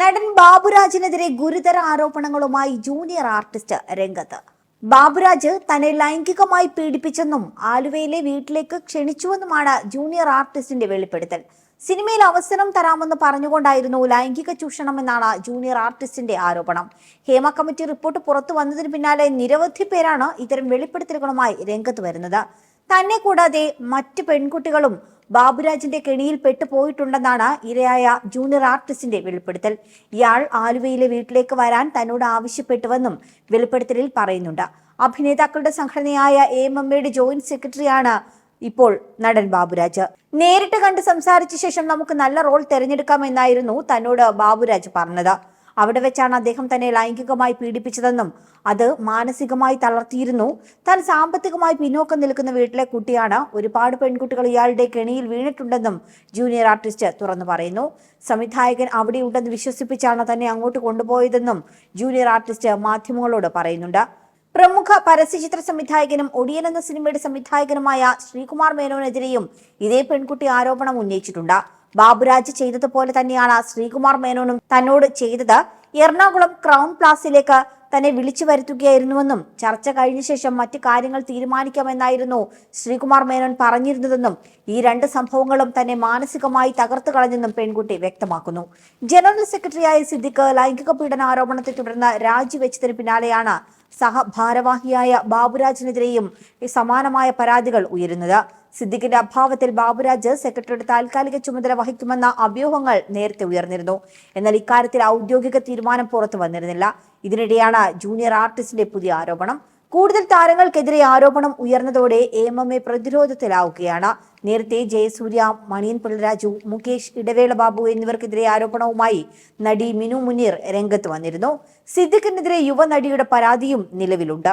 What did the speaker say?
നടൻ ബാബുരാജിനെതിരെ ഗുരുതര ആരോപണങ്ങളുമായി junior artist രംഗത്ത്. ബാബുരാജ് തന്നെ ലൈംഗികമായി പീഡിപ്പിച്ചെന്നും ആലുവയിലെ വീട്ടിലേക്ക് ക്ഷണിച്ചുവെന്നുമാണ് ജൂനിയർ ആർട്ടിസ്റ്റിന്റെ വെളിപ്പെടുത്തൽ. സിനിമയിൽ അവസരം തരാമെന്ന് പറഞ്ഞുകൊണ്ടായിരുന്നു ലൈംഗിക ചൂഷണം എന്നാണ് ജൂനിയർ ആർട്ടിസ്റ്റിന്റെ ആരോപണം. ഹേമ കമ്മിറ്റി റിപ്പോർട്ട് പുറത്തു വന്നതിന് പിന്നാലെ നിരവധി പേരാണ് ഇത്തരം വെളിപ്പെടുത്തലുകളുമായി രംഗത്ത് വരുന്നത്. തന്നെ കൂടാതെ മറ്റ് പെൺകുട്ടികളും ബാബുരാജിന്റെ കെണിയിൽ പെട്ടുപോയിട്ടുണ്ടെന്നാണ് ഇരയായ ജൂനിയർ ആർട്ടിസ്റ്റിന്റെ വെളിപ്പെടുത്തൽ. ഇയാൾ ആലുവയിലെ വീട്ടിലേക്ക് വരാൻ തന്നോട് ആവശ്യപ്പെട്ടുവെന്നും വെളിപ്പെടുത്തലിൽ പറയുന്നുണ്ട്. അഭിനേതാക്കളുടെ സംഘടനയായ എ എം എമ്മയുടെ ജോയിന്റ് സെക്രട്ടറിയാണ് ഇപ്പോൾ നടൻ ബാബുരാജ്. നേരിട്ട് കണ്ട് സംസാരിച്ച ശേഷം നമുക്ക് നല്ല റോൾ തിരഞ്ഞെടുക്കാമെന്നായിരുന്നു തന്നോട് ബാബുരാജ് പറഞ്ഞത്. അവിടെ വെച്ചാണ് അദ്ദേഹം തന്നെ ലൈംഗികമായി പീഡിപ്പിച്ചതെന്നും അത് മാനസികമായി തളർത്തിയിരുന്നു. താൻ സാമ്പത്തികമായി പിന്നോക്കം നിൽക്കുന്ന വീട്ടിലെ കുട്ടിയാണ്. ഒരുപാട് പെൺകുട്ടികൾ ഇയാളുടെ കെണിയിൽ വീണിട്ടുണ്ടെന്നും ജൂനിയർ ആർട്ടിസ്റ്റ് തുറന്നു പറയുന്നു. സംവിധായകൻ അവിടെയുണ്ടെന്ന് വിശ്വസിപ്പിച്ചാണ് തന്നെ അങ്ങോട്ട് കൊണ്ടുപോയതെന്നും ജൂനിയർ ആർട്ടിസ്റ്റ് മാധ്യമങ്ങളോട് പറയുന്നുണ്ട്. പ്രമുഖ പരസ്യചിത്ര സംവിധായകനും ഒടിയൻ എന്ന സിനിമയുടെ സംവിധായകനുമായ ശ്രീകുമാർ മേനോനെതിരെയും ഇതേ പെൺകുട്ടി ആരോപണം ഉന്നയിച്ചിട്ടുണ്ട്. ബാബുരാജ് ചെയ്തതുപോലെ തന്നെയാണ് ശ്രീകുമാർ മേനോനും തന്നോട് ചെയ്തത്. എറണാകുളം ക്രൗൺ പ്ലാസിലേക്ക് തന്നെ വിളിച്ചു വരുത്തുകയായിരുന്നുവെന്നും ചർച്ച കഴിഞ്ഞ ശേഷം മറ്റു കാര്യങ്ങൾ തീരുമാനിക്കാമെന്നായിരുന്നു ശ്രീകുമാർ മേനോൻ പറഞ്ഞിരുന്നതെന്നും ഈ രണ്ട് സംഭവങ്ങളും തന്നെ മാനസികമായി തകർത്തു കളഞ്ഞെന്നും പെൺകുട്ടി വ്യക്തമാക്കുന്നു. ജനറൽ സെക്രട്ടറിയായ സിദ്ദിഖ് ലൈംഗിക പീഡന ആരോപണത്തെ തുടർന്ന് രാജിവെച്ചതിന് പിന്നാലെയാണ് സഹഭാരവാഹിയായ ബാബുരാജിനെതിരെയും സമാനമായ പരാതികൾ ഉയരുന്നത്. സിദ്ദിഖിന്റെ അഭാവത്തിൽ ബാബുരാജ് സെക്രട്ടറിയുടെ താൽക്കാലിക ചുമതല വഹിക്കുമെന്ന അഭ്യൂഹങ്ങൾ നേരത്തെ ഉയർന്നിരുന്നു. എന്നാൽ ഇക്കാര്യത്തിൽ ഔദ്യോഗിക തീരുമാനം പുറത്തു വന്നിരുന്നില്ല. ഇതിനിടെയാണ് ജൂനിയർ ആർട്ടിസ്റ്റിന്റെ പുതിയ ആരോപണം. കൂടുതൽ താരങ്ങൾക്കെതിരെ ആരോപണം ഉയർന്നതോടെ എ എം എം പ്രതിരോധത്തിലാവുകയാണ്. നേരത്തെ ജയസൂര്യ മണിയൻ പിള്ളരാജു മുകേഷ് ഇടവേള ബാബു എന്നിവർക്കെതിരെ ആരോപണവുമായി നടി മിനു മുനീർ രംഗത്ത് വന്നിരുന്നു. സിദ്ദിഖിനെതിരെ യുവനടിയുടെ പരാതിയും നിലവിലുണ്ട്.